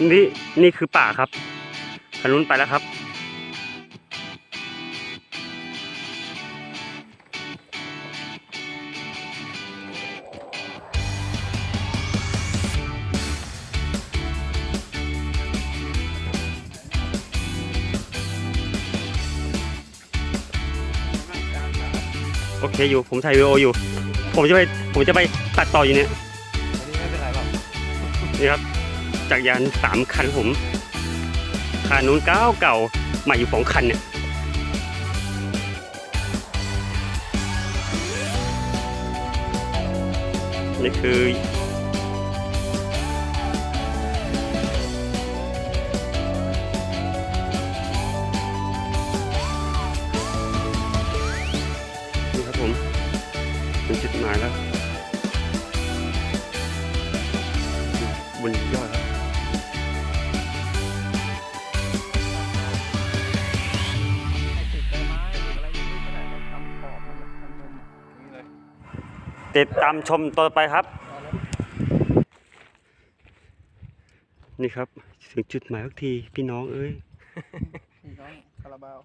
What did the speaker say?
นี่นี่คือป่าครับคันนู้นไปแล้วครับ โอเคอยู่ ผมถ่ายวีดีโออยู่ ผมจะไป ผมจะไปตัดต่ออยู่เนี่ย อันนี้ไม่เป็นไรหรอก นี่ครับ จักรยานสามคันผมคันนู้นเก่าเก่าใหม่อยู่สองคันเนี่ยนี่คือนี่ครับผมถึงจุดหมายแล้วบนยอดครับติด ติดตามชมต่อไปครับ นี่ครับ ถึงจุดหมายสักทีพี่น้องเอ้ย พี่น้องคาราบาว